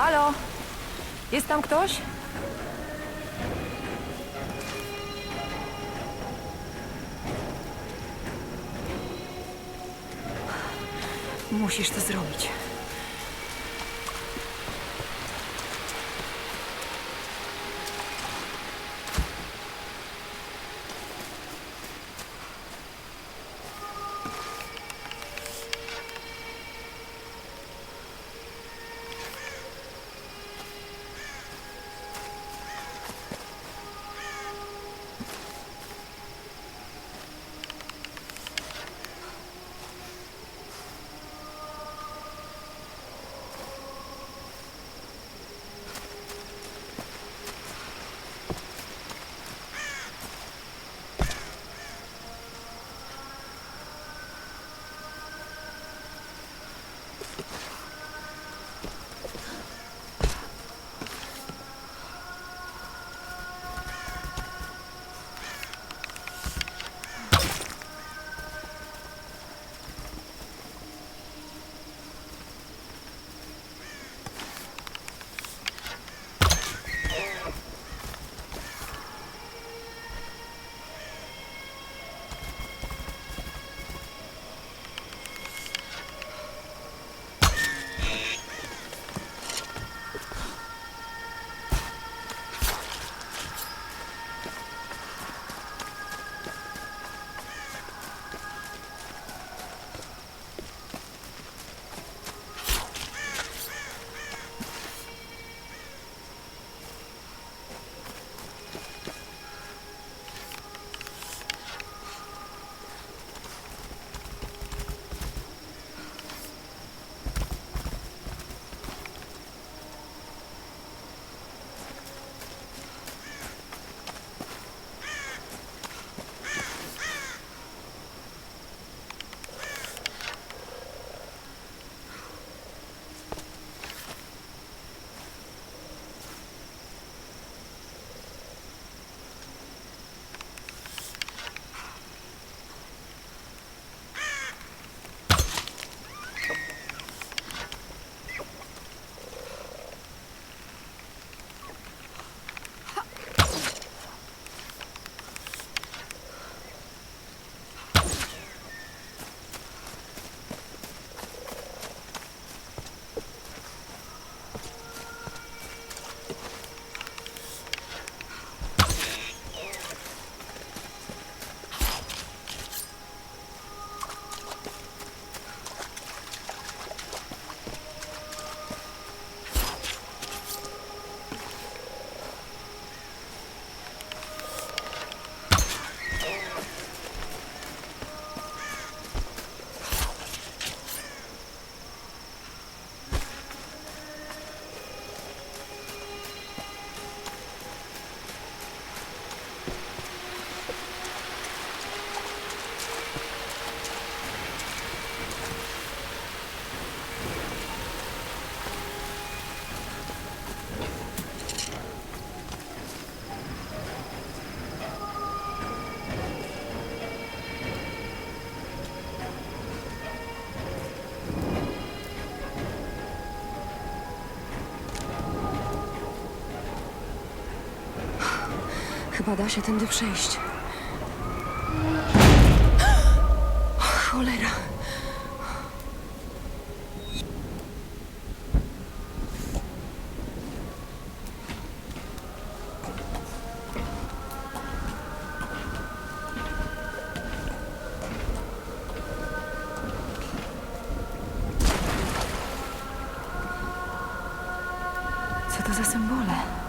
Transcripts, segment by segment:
Halo? Jest tam ktoś? Musisz to zrobić. Chyba da się tędy przejść. Cholera. Co to za symbole?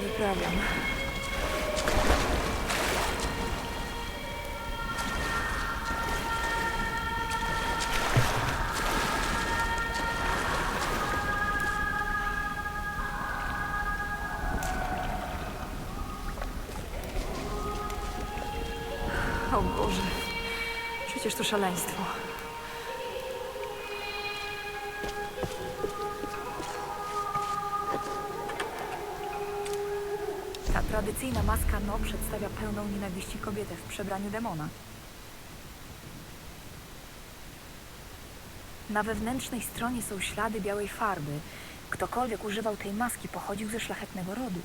Wyprawiam? O Boże, przecież to szaleństwo. Tradycyjna maska No przedstawia pełną nienawiści kobietę w przebraniu demona. Na wewnętrznej stronie są ślady białej farby. Ktokolwiek używał tej maski pochodził ze szlachetnego rodu.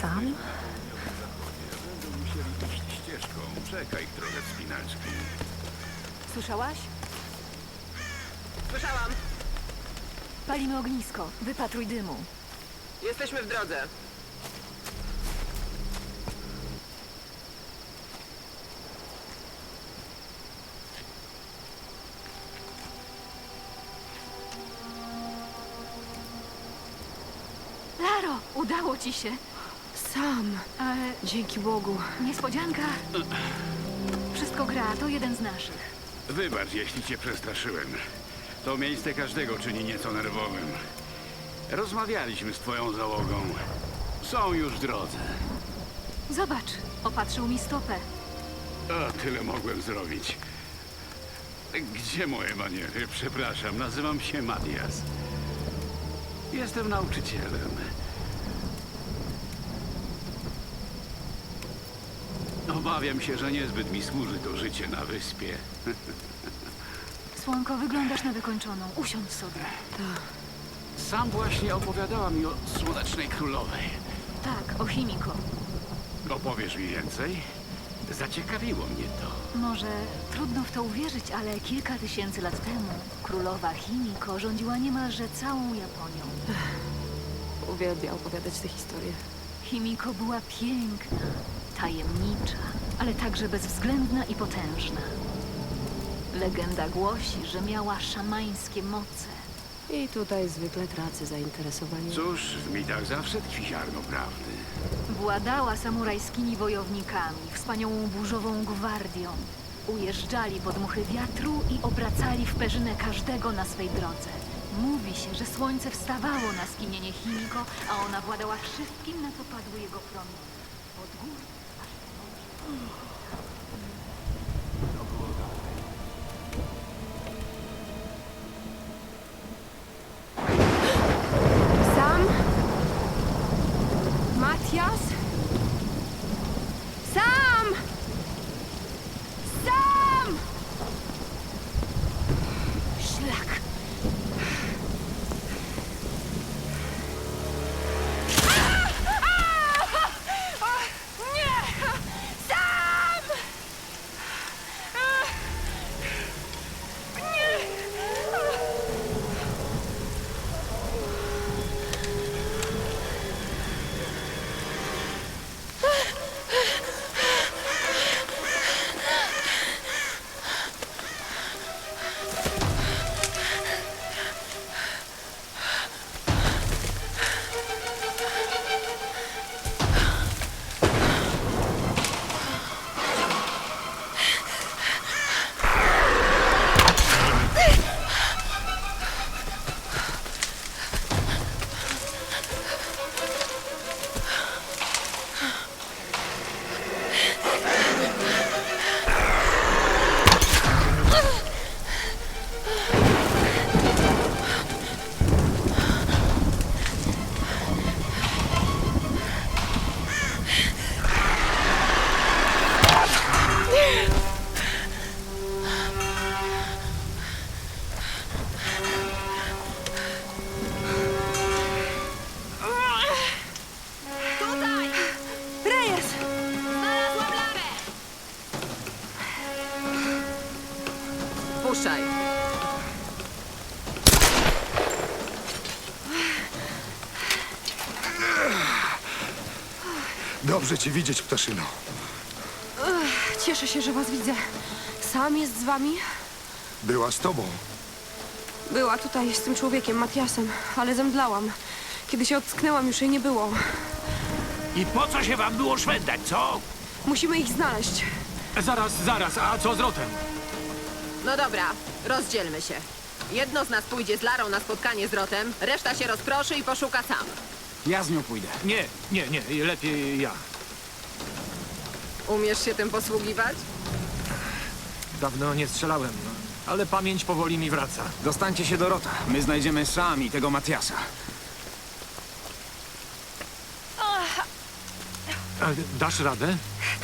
Sam? Będą musieli iść ścieżką. Czekaj trochę spinaczki. Słyszałaś? Słyszałam. Palimy ognisko. Wypatruj dymu. Jesteśmy w drodze. Laro, udało ci się. Sam. Ale Dzięki Bogu. niespodzianka. Wszystko gra, to jeden z naszych. Wybacz, jeśli cię przestraszyłem. To miejsce każdego czyni nieco nerwowym. Rozmawialiśmy z twoją załogą. Są już w drodze. Zobacz, opatrzył mi stopę. O, tyle mogłem zrobić. Gdzie moje maniery? Przepraszam, nazywam się Matias. Jestem nauczycielem. Obawiam się, że niezbyt mi służy to życie na wyspie. Słonko, wyglądasz na wykończoną. Usiądź sobie. Sam właśnie opowiadała mi o Słonecznej Królowej. Tak, o Chimiko. Opowiesz mi więcej? Zaciekawiło mnie to. Może trudno w to uwierzyć, ale kilka tysięcy lat temu królowa Chimiko rządziła niemalże całą Japonią. Uwielbia opowiadać te historie. Chimiko była piękna, tajemnicza, ale także bezwzględna i potężna. Legenda głosi, że miała szamańskie moce. I tutaj zwykle tracę zainteresowanie. Cóż, w mitach zawsze tkwi ziarno prawdy. Władała samurajskimi wojownikami, wspaniałą burzową gwardią. Ujeżdżali pod muchy wiatru i obracali w perzynę każdego na swej drodze. Mówi się, że słońce wstawało na skinienie Chimiko, a ona władała wszystkim, na co padły jego promienie. Od gór Mm-hmm. Puszczaj. Dobrze cię widzieć, ptaszyno. Cieszę się, że was widzę. Sam jest z wami? Była z tobą. Była tutaj z tym człowiekiem, Matiasem, ale zemdlałam. Kiedy się ocknęłam, już jej nie było. I po co się wam było szwendać, co? Musimy ich znaleźć. Zaraz, zaraz, a co z Rotem? No dobra, rozdzielmy się. Jedno z nas pójdzie z Larą na spotkanie z Rotem, reszta się rozproszy i poszuka sam. Ja z nią pójdę. Nie, nie, nie, lepiej ja. Umiesz się tym posługiwać? Dawno nie strzelałem, no. ale pamięć powoli mi wraca. Dostańcie się do Rota. My znajdziemy sami tego Matiasa. A, dasz radę?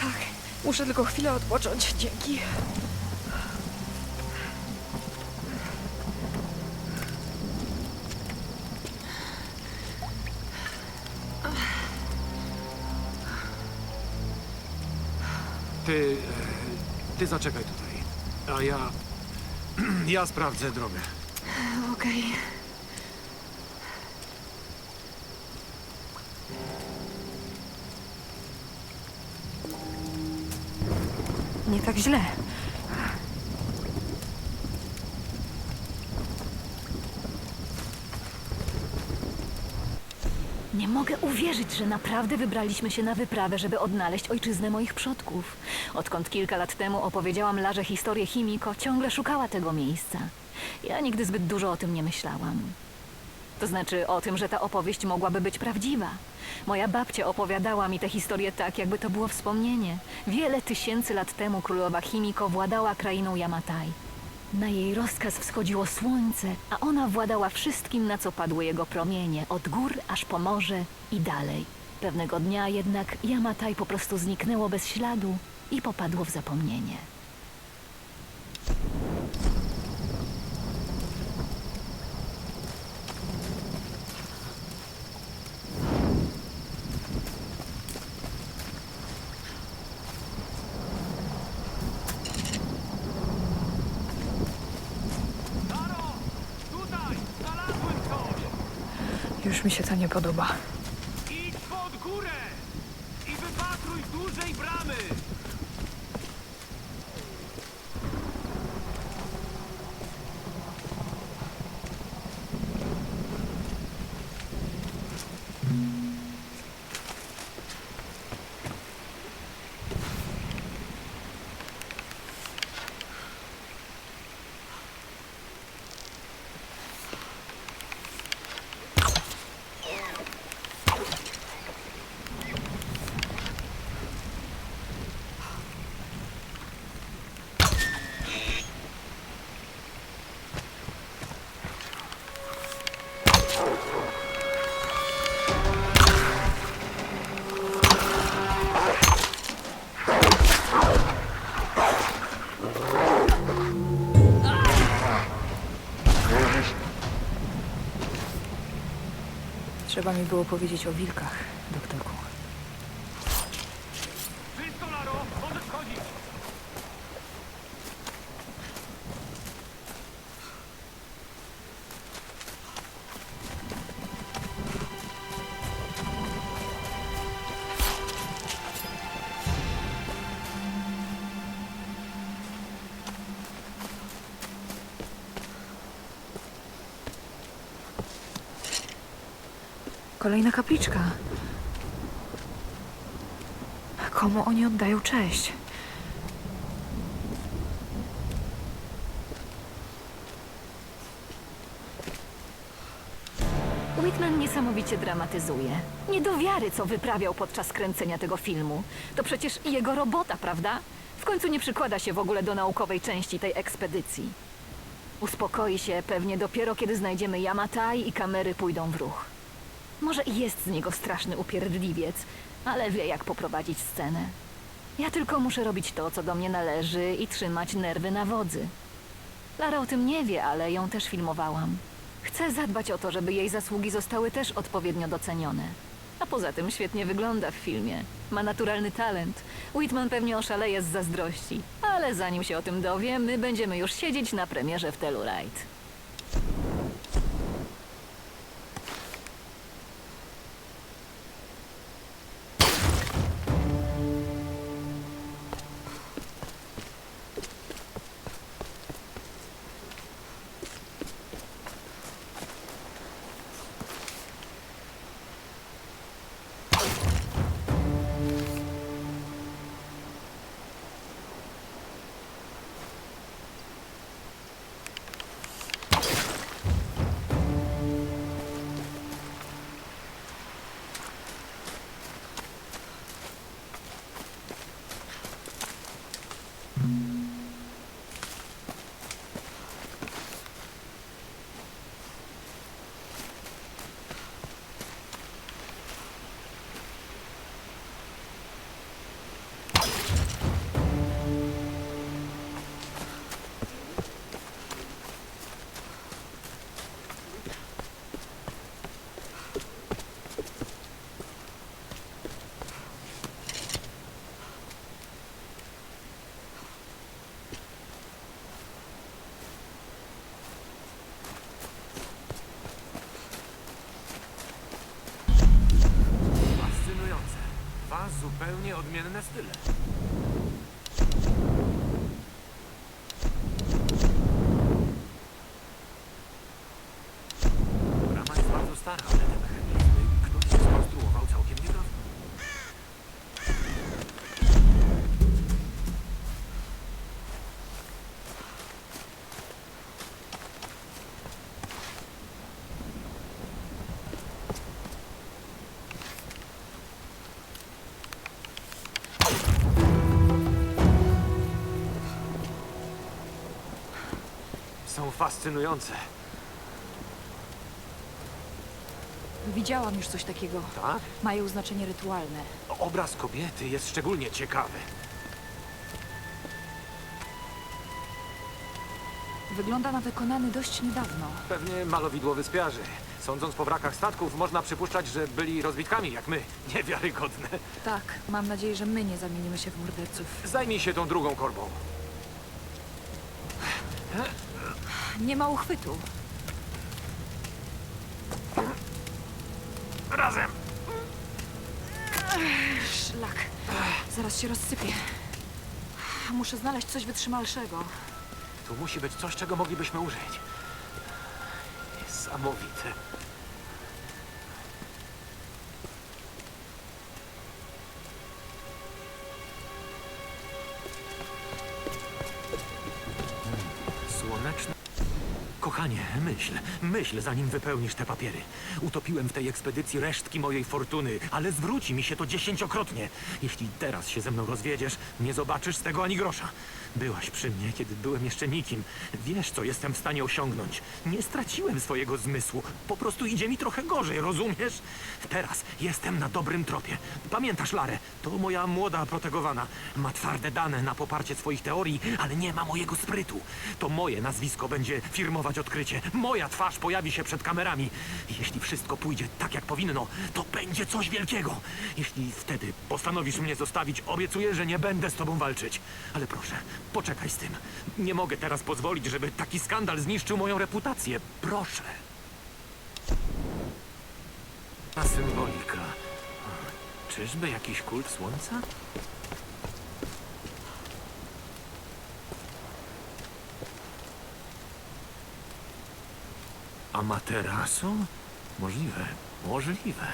Tak, muszę tylko chwilę odpocząć. Dzięki. Ty zaczekaj tutaj, a ja, ja sprawdzę drogę. Okej. Nie tak źle. Mogę uwierzyć, że naprawdę wybraliśmy się na wyprawę, żeby odnaleźć ojczyznę moich przodków. Odkąd kilka lat temu opowiedziałam Larze historię Chimiko, ciągle szukała tego miejsca. Ja nigdy zbyt dużo o tym nie myślałam. To znaczy o tym, że ta opowieść mogłaby być prawdziwa. Moja babcia opowiadała mi tę historię tak, jakby to było wspomnienie. Wiele tysięcy lat temu królowa Chimiko władała krainą Yamatai. Na jej rozkaz wschodziło słońce, a ona władała wszystkim, na co padły jego promienie, od gór aż po morze i dalej. Pewnego dnia jednak Yamatai po prostu zniknęło bez śladu i popadło w zapomnienie. Tutaj, znalazłem coś! Już mi się to nie podoba. Trzeba mi było powiedzieć o wilkach, Kolejna kapliczka. Komu oni oddają cześć? Whitman niesamowicie dramatyzuje. Nie do wiary, co wyprawiał podczas kręcenia tego filmu. To przecież jego robota, prawda? W końcu nie przykłada się w ogóle do naukowej części tej ekspedycji. Uspokoi się pewnie dopiero, kiedy znajdziemy Yamatai i kamery pójdą w ruch. Może i jest z niego straszny upierdliwiec, ale wie, jak poprowadzić scenę. Ja tylko muszę robić to, co do mnie należy i trzymać nerwy na wodzy. Lara o tym nie wie, ale ją też filmowałam. Chcę zadbać o to, żeby jej zasługi zostały też odpowiednio docenione. A poza tym świetnie wygląda w filmie. Ma naturalny talent. Whitman pewnie oszaleje z zazdrości. Ale zanim się o tym dowie, my będziemy już siedzieć na premierze w Telluride. Odmienne style. Fascynujące. Widziałam już coś takiego. Tak? Mają znaczenie rytualne. Obraz kobiety jest szczególnie ciekawy. Wygląda na wykonany dość niedawno. Pewnie malowidło wyspiarzy. Sądząc po wrakach statków, można przypuszczać, że byli rozbitkami jak my. Niewiarygodne. Tak, mam nadzieję, że my nie zamienimy się w morderców. Zajmij się tą drugą korbą. Nie ma uchwytu. Razem! Szlak. Zaraz się rozsypie. Muszę znaleźć coś wytrzymalszego. Tu musi być coś, czego moglibyśmy użyć. Niesamowite. Myśl, myśl, zanim wypełnisz te papiery. Utopiłem w tej ekspedycji resztki mojej fortuny, ale zwróci mi się to dziesięciokrotnie. Jeśli teraz się ze mną rozwiedziesz, nie zobaczysz z tego ani grosza. Byłaś przy mnie, kiedy byłem jeszcze nikim. Wiesz, co jestem w stanie osiągnąć. Nie straciłem swojego zmysłu. Po prostu idzie mi trochę gorzej, rozumiesz? Teraz jestem na dobrym tropie. Pamiętasz Larę? To moja młoda protegowana. Ma twarde dane na poparcie swoich teorii, ale nie ma mojego sprytu. To moje nazwisko będzie firmować odkrycie. Moja twarz pojawi się przed kamerami. Jeśli wszystko pójdzie tak, jak powinno, to będzie coś wielkiego. Jeśli wtedy postanowisz mnie zostawić, obiecuję, że nie będę z tobą walczyć. Ale proszę, poczekaj z tym. Nie mogę teraz pozwolić, żeby taki skandal zniszczył moją reputację. Proszę. Ta symbolika. Czyżby jakiś kult słońca? Amaterasu? Możliwe, możliwe.